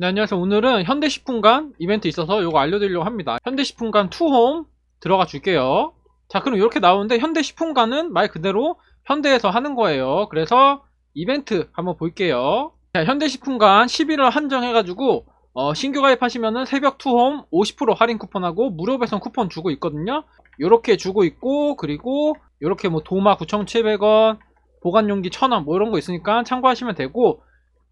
네, 안녕하세요. 오늘은 현대식품관 이벤트 있어서 이거 알려드리려고 합니다. 현대식품관 투홈 들어가 줄게요. 자, 그럼 이렇게 나오는데 현대식품관은 말 그대로 현대에서 하는 거예요. 그래서 이벤트 한번 볼게요. 자, 현대식품관 11월 한정해가지고 어, 신규 가입하시면은 새벽 투홈 50% 할인 쿠폰하고 무료 배송 쿠폰 주고 있거든요. 요렇게 주고 있고 그리고 요렇게 뭐 도마 9,700원 보관용기 1,000원 뭐 이런 거 있으니까 참고하시면 되고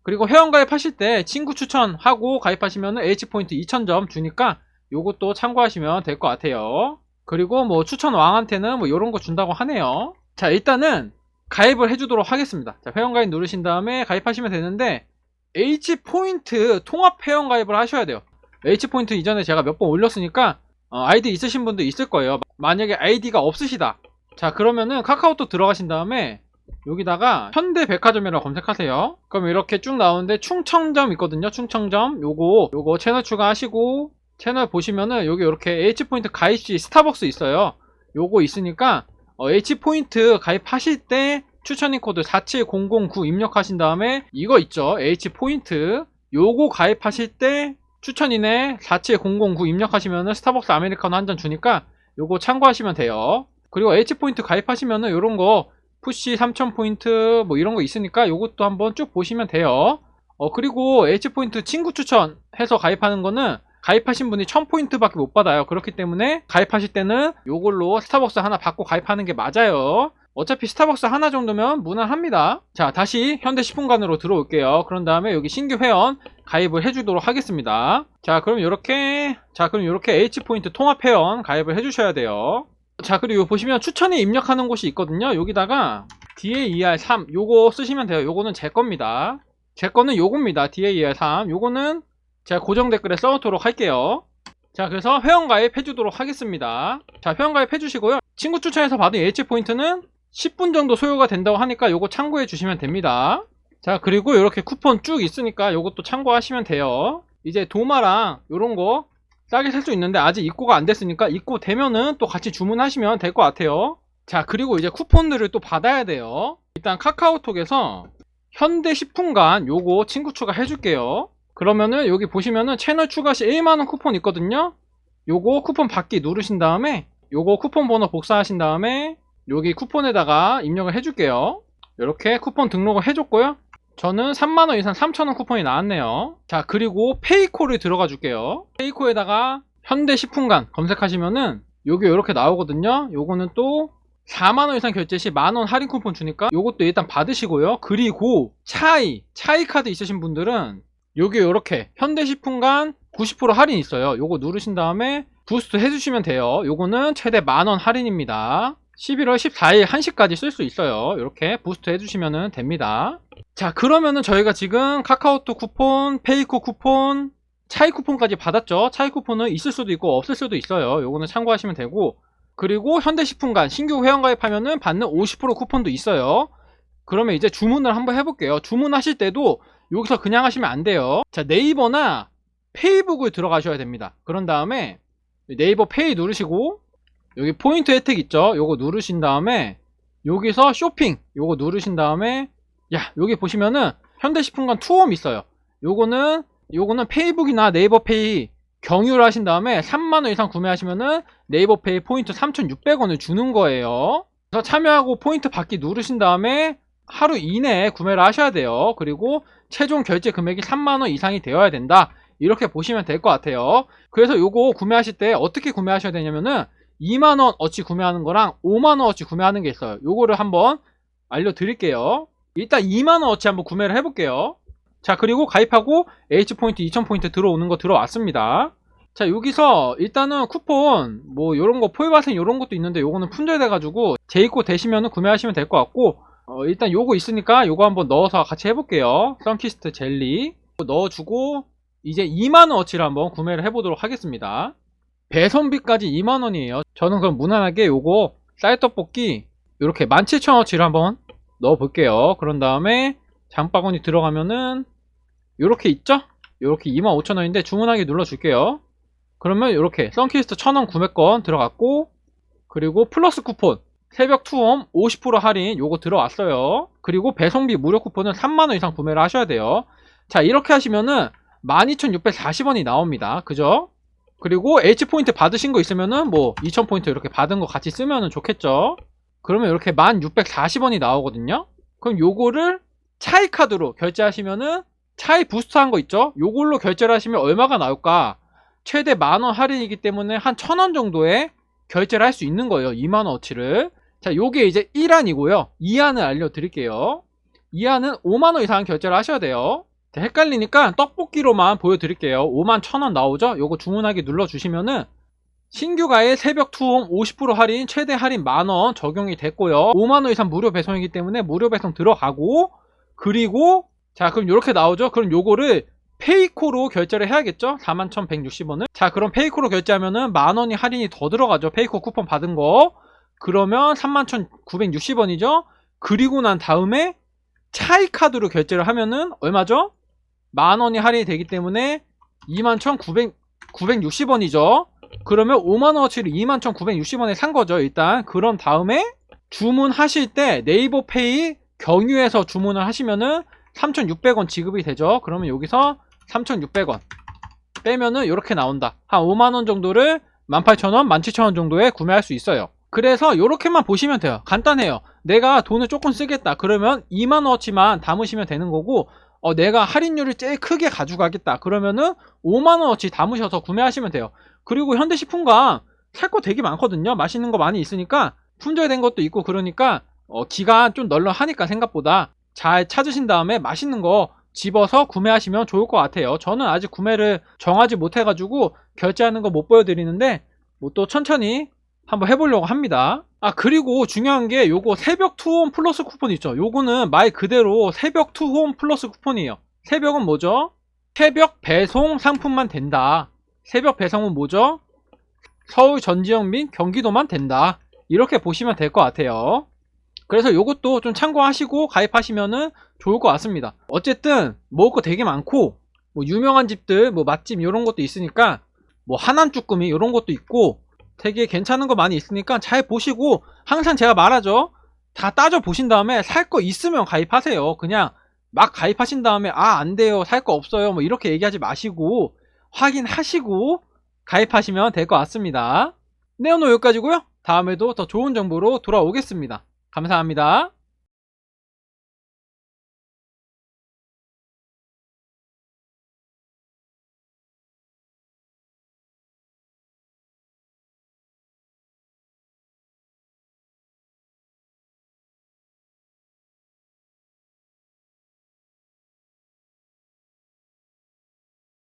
그리고 회원 가입하실 때 친구 추천하고 가입하시면 H포인트 2000점 주니까 요것도 참고하시면 될 것 같아요. 그리고 뭐 추천 왕한테는 뭐 요런 거 준다고 하네요. 자, 일단은 가입을 해주도록 하겠습니다. 자, 회원 가입 누르신 다음에 가입하시면 되는데 H포인트 통합 회원 가입을 하셔야 돼요. H포인트 이전에 제가 몇 번 올렸으니까 어, 아이디 있으신 분도 있을 거예요. 만약에 아이디가 없으시다. 자, 그러면은 카카오톡 들어가신 다음에 여기다가 현대백화점이라고 검색하세요. 그럼 이렇게 쭉 나오는데 충청점 있거든요. 충청점. 요거 요거 채널 추가하시고 채널 보시면은 여기 이렇게 H포인트 가입 시 스타벅스 있어요. 요거 있으니까 어, H포인트 가입하실 때 추천인 코드 47009 입력하신 다음에 이거 있죠. H포인트 요거 가입하실 때 추천인에 47009 입력하시면은 스타벅스 아메리카노 한 잔 주니까 요거 참고하시면 돼요. 그리고 H포인트 가입하시면은 요런 거 푸시 3000포인트 뭐 이런 거 있으니까 요것도 한번 쭉 보시면 돼요. 어 그리고 H포인트 친구 추천 해서 가입하는 거는 가입하신 분이 1000포인트 밖에 못 받아요. 그렇기 때문에 가입하실 때는 요걸로 스타벅스 하나 받고 가입하는 게 맞아요. 어차피 스타벅스 하나 정도면 무난합니다. 자, 다시 현대식품관으로 들어올게요. 그런 다음에 여기 신규 회원 가입을 해주도록 하겠습니다. 자, 그럼 이렇게, 자, 그럼 이렇게 H포인트 통합 회원 가입을 해주셔야 돼요. 자, 그리고 보시면 추천에 입력하는 곳이 있거든요. 여기다가 DAER3 요거 쓰시면 돼요. 요거는 제 겁니다. 제 거는 요겁니다. DAER3 요거는 제가 고정 댓글에 써놓도록 할게요. 자, 그래서 회원가입 해주도록 하겠습니다. 자, 회원가입 해주시고요. 친구 추천해서 받은 H포인트는 10분 정도 소요가 된다고 하니까 요거 참고해 주시면 됩니다. 자, 그리고 이렇게 쿠폰 쭉 있으니까 요것도 참고하시면 돼요. 이제 도마랑 요런 거 싸게 살 수 있는데 아직 입고가 안 됐으니까 입고 되면은 또 같이 주문하시면 될 것 같아요. 자, 그리고 이제 쿠폰들을 또 받아야 돼요. 일단 카카오톡에서 현대식품관 요거 친구 추가 해 줄게요. 그러면은 여기 보시면은 채널 추가 시 1만원 쿠폰 있거든요. 요거 쿠폰 받기 누르신 다음에 요거 쿠폰 번호 복사하신 다음에 여기 쿠폰에다가 입력을 해줄게요. 이렇게 쿠폰 등록을 해줬고요. 저는 3만원 이상 3천원 쿠폰이 나왔네요. 자, 그리고 페이코를 들어가 줄게요. 페이코에다가 현대식품관 검색하시면은 여기 이렇게 나오거든요. 요거는 또 4만원 이상 결제 시 만원 할인 쿠폰 주니까 요것도 일단 받으시고요. 그리고 차이, 차이 카드 있으신 분들은 여기 이렇게 현대식품관 90% 할인 있어요. 요거 누르신 다음에 부스트 해주시면 돼요. 요거는 최대 만원 할인입니다. 11월 14일 1시까지 쓸 수 있어요. 이렇게 부스트 해주시면 됩니다. 자, 그러면은 저희가 지금 카카오톡 쿠폰, 페이코 쿠폰, 차이 쿠폰까지 받았죠. 차이 쿠폰은 있을 수도 있고 없을 수도 있어요. 요거는 참고하시면 되고 그리고 현대식품관 신규 회원가입하면은 받는 50% 쿠폰도 있어요. 그러면 이제 주문을 한번 해볼게요. 주문하실 때도 여기서 그냥 하시면 안 돼요. 자, 네이버나 페이북을 들어가셔야 됩니다. 그런 다음에 네이버 페이 누르시고 여기 포인트 혜택 있죠? 요거 누르신 다음에 여기서 쇼핑 요거 누르신 다음에 야 여기 보시면은 현대식품관 투홈 있어요. 요거는 요거는 페이북이나 네이버 페이 경유를 하신 다음에 3만원 이상 구매하시면은 네이버 페이 포인트 3,600원을 주는 거예요. 그래서 참여하고 포인트 받기 누르신 다음에 하루 이내에 구매를 하셔야 돼요. 그리고 최종 결제 금액이 3만원 이상이 되어야 된다. 이렇게 보시면 될 것 같아요. 그래서 요거 구매하실 때 어떻게 구매하셔야 되냐면은 2만원 어치 구매하는 거랑 5만원 어치 구매하는 게 있어요. 요거를 한번 알려드릴게요. 일단 2만원 어치 한번 구매를 해볼게요. 자, 그리고 가입하고 H포인트 2000포인트 들어오는 거 들어왔습니다. 자, 여기서 일단은 쿠폰, 뭐, 요런 거, 포이바센 요런 것도 있는데 요거는 품절돼 가지고 재입고 되시면 구매하시면 될 것 같고, 어, 일단 요거 있으니까 요거 한번 넣어서 같이 해볼게요. 선키스트 젤리. 넣어주고, 이제 2만원어치를 한번 구매를 해보도록 하겠습니다. 배송비까지 2만원이에요. 저는 그럼 무난하게 요거 쌀떡볶이 이렇게 17,000원어치를 한번 넣어 볼게요. 그런 다음에 장바구니 들어가면은 요렇게 있죠? 요렇게 25,000원인데 주문하기 눌러 줄게요. 그러면 요렇게 썬키스트 1000원 구매권 들어갔고 그리고 플러스 쿠폰 새벽 투홈 50% 할인 요거 들어왔어요. 그리고 배송비 무료 쿠폰은 3만원 이상 구매를 하셔야 돼요. 자 이렇게 하시면은 12,640원이 나옵니다. 그죠? 그리고 H포인트 받으신 거 있으면은 뭐 2,000포인트 이렇게 받은 거 같이 쓰면은 좋겠죠? 그러면 이렇게 1640원이 나오거든요? 그럼 요거를 차이 카드로 결제하시면은 차이 부스트한 거 있죠? 요걸로 결제를 하시면 얼마가 나올까? 최대 만원 할인이기 때문에 한 1000원 정도에 결제를 할 수 있는 거예요. 2만원어치를. 자, 요게 이제 1안이고요. 2안을 알려드릴게요. 2안은 5만원 이상 결제를 하셔야 돼요. 자, 헷갈리니까 떡볶이로만 보여드릴게요. 5만 1000원 나오죠? 요거 주문하기 눌러주시면은 신규 가입 새벽 투홈 50% 할인 최대 할인 만원 적용이 됐고요. 5만원 이상 무료 배송이기 때문에 무료 배송 들어가고 그리고 자 그럼 이렇게 나오죠. 그럼 요거를 페이코로 결제를 해야겠죠? 41,160원을. 자, 그럼 페이코로 결제하면은 만 원이 할인이 더 들어가죠. 페이코 쿠폰 받은 거. 그러면 31,960원이죠? 그리고 난 다음에 차이 카드로 결제를 하면은 얼마죠? 만 원이 할인이 되기 때문에 21,960원이죠. 그러면 5만 원어치를 21,960원에 산 거죠. 일단. 그런 다음에 주문하실 때 네이버 페이 경유해서 주문을 하시면은 3,600원 지급이 되죠. 그러면 여기서 3,600원 빼면은 이렇게 나온다. 한 5만 원 정도를 18,000원, 17,000원 정도에 구매할 수 있어요. 그래서 이렇게만 보시면 돼요. 간단해요. 내가 돈을 조금 쓰겠다. 그러면 2만원어치만 담으시면 되는 거고 어, 내가 할인율을 제일 크게 가져가겠다. 그러면은 5만원어치 담으셔서 구매하시면 돼요. 그리고 현대식품관 살거 되게 많거든요. 맛있는 거 많이 있으니까 품절된 것도 있고 그러니까 어, 기간 좀 널널하니까 생각보다 잘 찾으신 다음에 맛있는 거 집어서 구매하시면 좋을 것 같아요. 저는 아직 구매를 정하지 못해 가지고 결제하는 거 못 보여드리는데 뭐 또 천천히 한번 해보려고 합니다. 아 그리고 중요한 게 요거 새벽 투홈 플러스 쿠폰 있죠. 요거는 말 그대로 새벽 투홈 플러스 쿠폰이에요. 새벽은 뭐죠? 새벽 배송 상품만 된다. 새벽 배송은 뭐죠? 서울 전 지역 및 경기도만 된다. 이렇게 보시면 될 것 같아요. 그래서 요것도 좀 참고하시고 가입하시면은 좋을 것 같습니다. 어쨌든 먹을 거 되게 많고 뭐 유명한 집들 뭐 맛집 이런 것도 있으니까 뭐 하남 쭈꾸미 이런 것도 있고 되게 괜찮은 거 많이 있으니까 잘 보시고 항상 제가 말하죠. 다 따져 보신 다음에 살 거 있으면 가입하세요. 그냥 막 가입하신 다음에 아 안 돼요 살 거 없어요 뭐 이렇게 얘기하지 마시고 확인하시고 가입하시면 될 것 같습니다. 네 오늘 여기까지고요. 다음에도 더 좋은 정보로 돌아오겠습니다. 감사합니다.